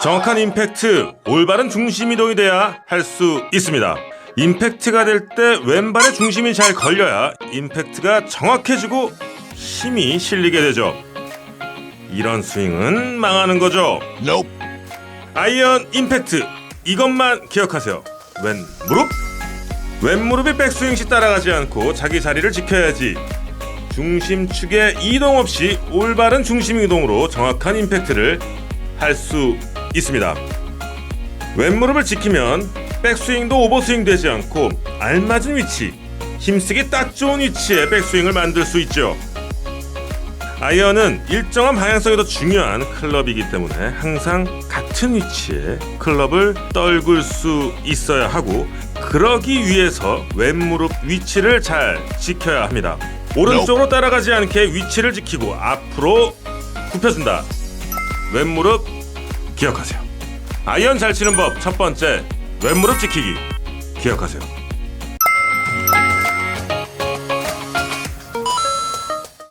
정확한 임팩트, 올바른 중심 이동이 돼야 할 수 있습니다. 임팩트가 될 때 왼발의 중심이 잘 걸려야 임팩트가 정확해지고 힘이 실리게 되죠. 이런 스윙은 망하는 거죠. Nope. 아이언 임팩트 이것만 기억하세요. 왼 무릎 왼 무릎이 백스윙 시 따라가지 않고 자기 자리를 지켜야지. 중심 축의 이동 없이 올바른 중심 이동으로 정확한 임팩트를 할 수 있습니다. 왼 무릎을 지키면 백스윙도 오버스윙 되지 않고 알맞은 위치, 힘쓰기 딱 좋은 위치에 백스윙을 만들 수 있죠. 아이언은 일정한 방향성이 더 중요한 클럽이기 때문에 항상 같은 위치에 클럽을 떨굴 수 있어야 하고 그러기 위해서 왼무릎 위치를 잘 지켜야 합니다. 오른쪽으로 따라가지 않게 위치를 지키고 앞으로 굽혀준다. 왼무릎 기억하세요. 아이언 잘 치는 법 첫 번째 왼무릎 지키기 기억하세요.